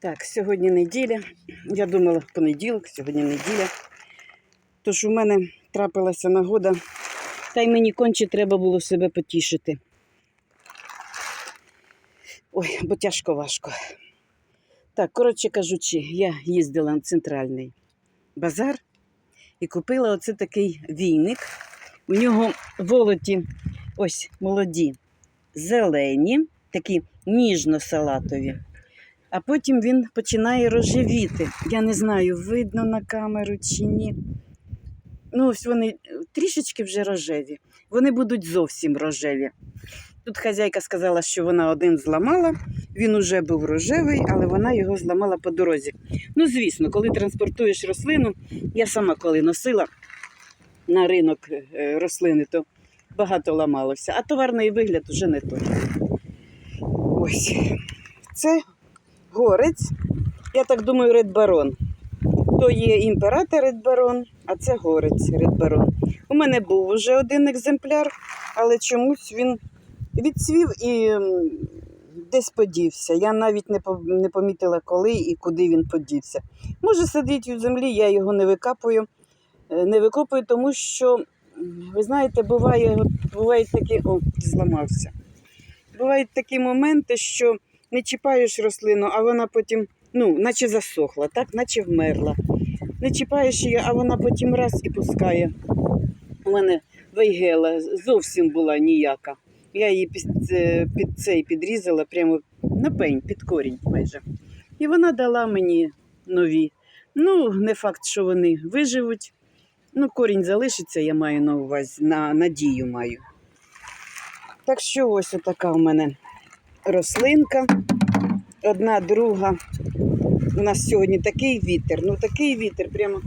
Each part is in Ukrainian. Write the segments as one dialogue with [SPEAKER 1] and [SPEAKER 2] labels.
[SPEAKER 1] Так, сьогодні неділя. Я думала понеділок, сьогодні неділя. Тож у мене трапилася нагода, та й мені конче треба було себе потішити. Ой, бо тяжко важко. Так, коротше кажучи, я їздила на центральний базар і купила оце такий війник. У нього волоті ось молоді, зелені, такі ніжно-салатові. А потім він починає рожевіти. Я не знаю, видно на камеру чи ні. Ну, ось вони трішечки вже рожеві. Вони будуть зовсім рожеві. Тут хазяйка сказала, що вона один зламала, він уже був рожевий, але вона його зламала по дорозі. Ну, звісно, коли транспортуєш рослину, я сама коли носила на ринок е, рослини, то багато ламалося, а товарний вигляд вже не той. Ось це горець. Я так думаю, редбарон. То є імператор редбарон, а це горець редбарон. У мене був уже один екземпляр, але чомусь він відцвів і десь подівся. Я навіть не помітила, коли і куди він подівся. Може, сидить у землі, я його не викапую. Е, Не викопую, тому що, ви знаєте, буває, бувають такі. О, зламався. Бувають такі моменти, що не чіпаєш рослину, а вона потім, ну, наче засохла, так, наче вмерла. Не чіпаєш її, а вона потім раз і пускає. У мене вейгела зовсім була ніяка. Я її під, під цей підрізала прямо на пень, під корінь майже. І вона дала мені нові. Ну, не факт, що вони виживуть. Ну, корінь залишиться, я маю на увазі, на надію маю. Так що ось така у мене рослинка. Одна, друга. У нас сьогодні такий вітер, ну такий вітер прямо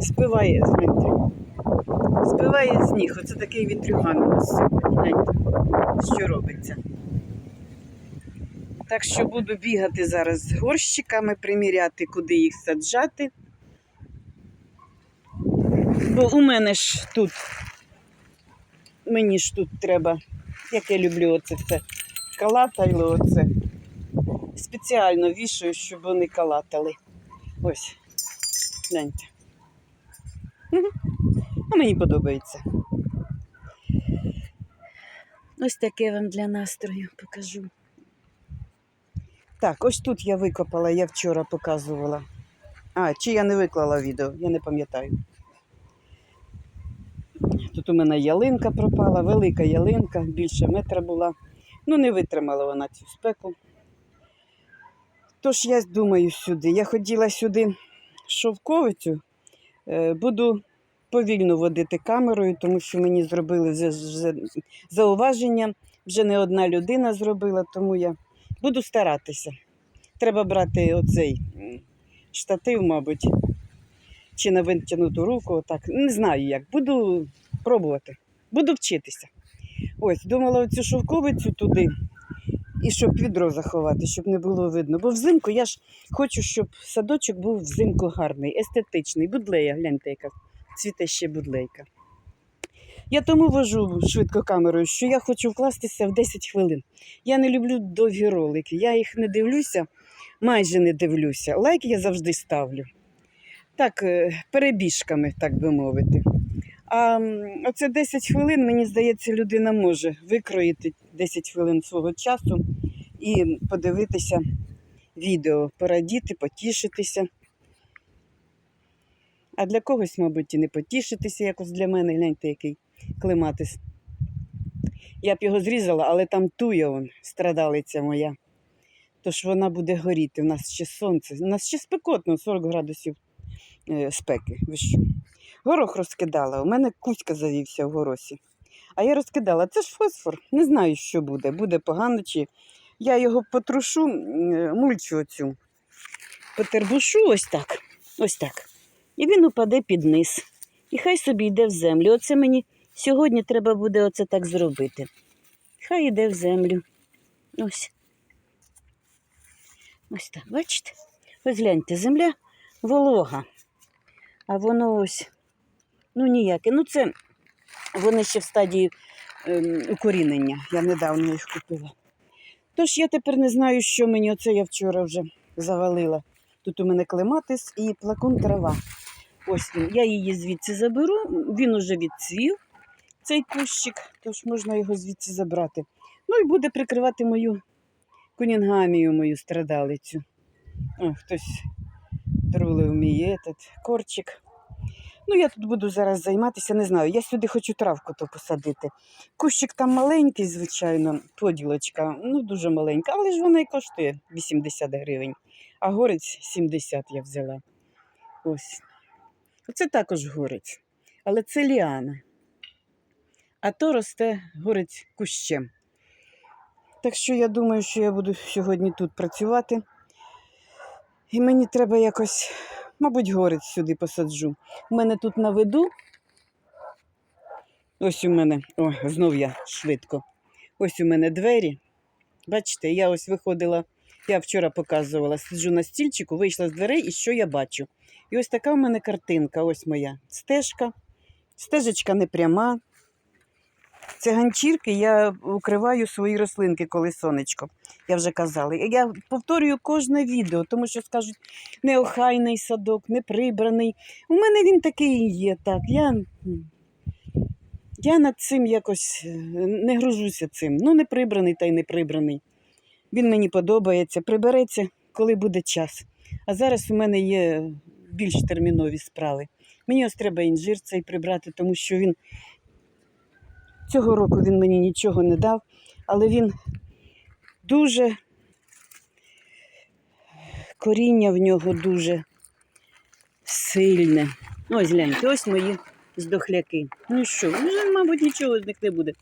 [SPEAKER 1] спиває, знаєте. Спиває з ніг. Оце такий вітрюган у нас сьогодні. Що робиться. Так що буду бігати зараз з горщиками, приміряти, куди їх саджати. Бо у мене ж тут, мені ж тут треба, як я люблю оце все калатайло оце. Спеціально вішаю, щоб вони калатали. Ось, гляньте. А мені подобається. Ось таке вам для настрою покажу. Так, ось тут я викопала, я вчора показувала. А, чи я не виклала відео, я не пам'ятаю. Тут у мене ялинка пропала, велика ялинка, більше метра була. Ну, не витримала вона цю спеку. Тож я думаю сюди. Я хотіла сюди шовковицю, е, буду повільно водити камерою, тому що мені зробили зауваження. Вже не одна людина зробила, тому я буду старатися. Треба брати оцей штатив, мабуть, чи на витягнуту руку. Отак. Не знаю як. Буду пробувати, буду вчитися. Ось, думала оцю шовковицю туди і щоб відро заховати, щоб не було видно. Бо взимку я ж хочу, щоб садочок був взимку гарний, естетичний. Будлея, гляньте, яка цвіте ще будлейка. Я тому вожу швидко камерою, що я хочу вкластися в 10 хвилин. Я не люблю довгі ролики, я їх не дивлюся, майже не дивлюся. Лайк я завжди ставлю. Так, е, перебіжками, так би мовити. А оце 10 хвилин, мені здається, людина може викроїти 10 хвилин свого часу і подивитися відео, порадіти, потішитися. А для когось, мабуть, і не потішитися, якось для мене, гляньте, який клематис. Я б його зрізала, але там туя он, страдалиця моя. Тож вона буде горіти. У нас ще сонце. У нас ще спекотно, 40 градусів е, спеки. Ви що? Горох розкидала. У мене кузька завівся в горосі. А я розкидала. Це ж фосфор. Не знаю, що буде. Буде погано чи. Я його потрушу, е, мульчу оцю. Потербушу ось так. Ось так. І він упаде під низ. І хай собі йде в землю. Оце мені сьогодні треба буде оце так зробити. Хай йде в землю. Ось. Ось так, бачите? Ось гляньте, земля волога. А воно ось, ну ніяке. Ну, це вони ще в стадії ем, укорінення. Я недавно їх купила. Тож я тепер не знаю, що мені оце я вчора вже завалила. Тут у мене клематис і плакон трава. Ось він. Я її звідси заберу, він уже відцвів, цей кущик, тож можна його звідси забрати. Ну і буде прикривати мою кунінгамію, мою страдалицю. О, хтось друлив мій етот, корчик. Ну, я тут буду зараз займатися, не знаю. Я сюди хочу травку то посадити. Кущик там маленький, звичайно, поділочка, ну дуже маленька, але ж вона і коштує 80 гривень. А горець 70 я взяла. Ось. Оце також горець. Але це ліана. А то росте горець кущем. Так що я думаю, що я буду сьогодні тут працювати. І мені треба якось, мабуть, горець сюди посаджу. У мене тут на виду. Ось у мене, о, знов я швидко. Ось у мене двері. Бачите, я ось виходила, я вчора показувала, сиджу на стільчику, вийшла з дверей і що я бачу? І ось така у мене картинка, ось моя стежка. Стежечка не пряма. Це ганчірки, я укриваю свої рослинки, коли сонечко. Я вже казала. Я повторюю кожне відео, тому що скажуть, неохайний садок, не прибраний. У мене він такий є. Так. Я, я над цим якось е, не гружуся цим. Ну, не прибраний та й не прибраний. Він мені подобається, прибереться, коли буде час. А зараз у мене є більш термінові справи. Мені ось треба інжир цей прибрати, тому що він цього року він мені нічого не дав, але він дуже коріння в нього дуже сильне. Ось гляньте, ось мої здохляки. Ну що, вже, мабуть, нічого з них не буде.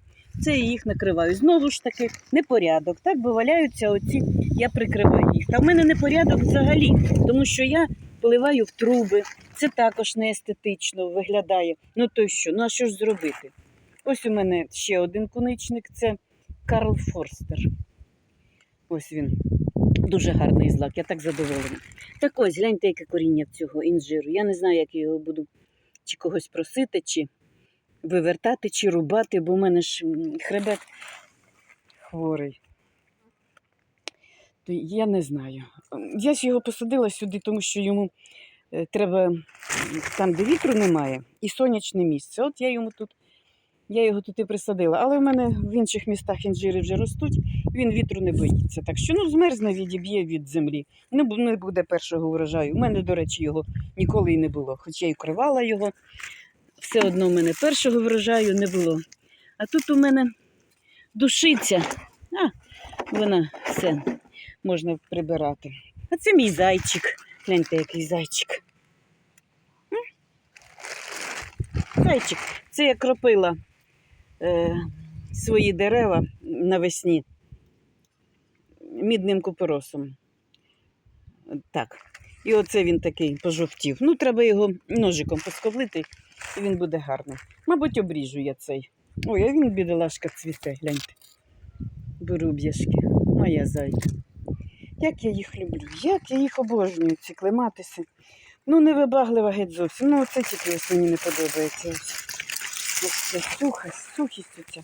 [SPEAKER 1] Це я їх накриваю. Знову ж таки, непорядок. Так бо валяються оці, я прикриваю їх. Та в мене непорядок взагалі, тому що я поливаю в труби. Це також не естетично виглядає. Ну то що? Ну а що ж зробити? Ось у мене ще один куничник це Карл Форстер. Ось він. Дуже гарний злак, я так задоволена. Так ось, гляньте, яке коріння в цього інжиру. Я не знаю, як я його буду чи когось просити, чи вивертати, чи рубати, бо в мене ж хребет хворий. То я не знаю. Я ж його посадила сюди, тому що йому е, треба там, де вітру немає, і сонячне місце. От я йому тут, я його тут і присадила. Але в мене в інших містах інжири вже ростуть, він вітру не боїться. Так що ну, змерзне, відіб'є від землі. Не, буде першого урожаю. У мене, до речі, його ніколи і не було. Хоч я й укривала його. Все одно в мене першого врожаю не було. А тут у мене душиця. А, вона все можна прибирати. А це мій зайчик. Гляньте, який зайчик. Зайчик. Це я кропила е, свої дерева навесні мідним купоросом. Так. І оце він такий пожовтів. Ну, треба його ножиком посковлити, і він буде гарний. Мабуть, обріжу я цей. Ой, а він, бідолашка, цвіте, гляньте. Беруб'яшки, моя зайка. Як я їх люблю, як я їх обожнюю, ці клематиси. Ну, не вибаглива геть зовсім. Ну, оце тільки ось мені не подобається. Суха, сухість оця.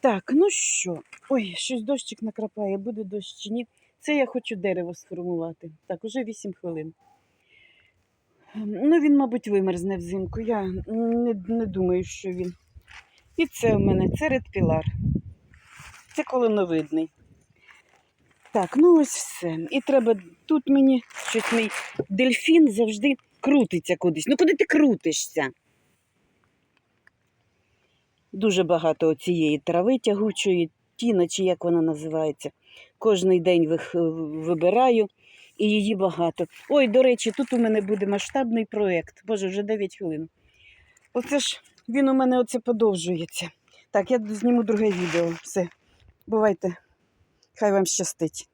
[SPEAKER 1] Так, ну що? Ой, щось дощик накрапає, буде дощ чи ні. Це я хочу дерево сформувати. Так, уже 8 хвилин. Ну, він, мабуть, вимерзне взимку. Я не, не думаю, що він. І це у мене це редпілар. Це колоновидний. Так, ну ось все. І треба тут мені щось мій дельфін завжди крутиться кудись. Ну куди ти крутишся? Дуже багато цієї трави тягучої, тіна, чи як вона називається. Кожний день вибираю і її багато. Ой, до речі, тут у мене буде масштабний проєкт. Боже, вже 9 хвилин. Оце ж він у мене оце подовжується. Так, я зніму друге відео. Все. Бувайте. Хай вам щастить.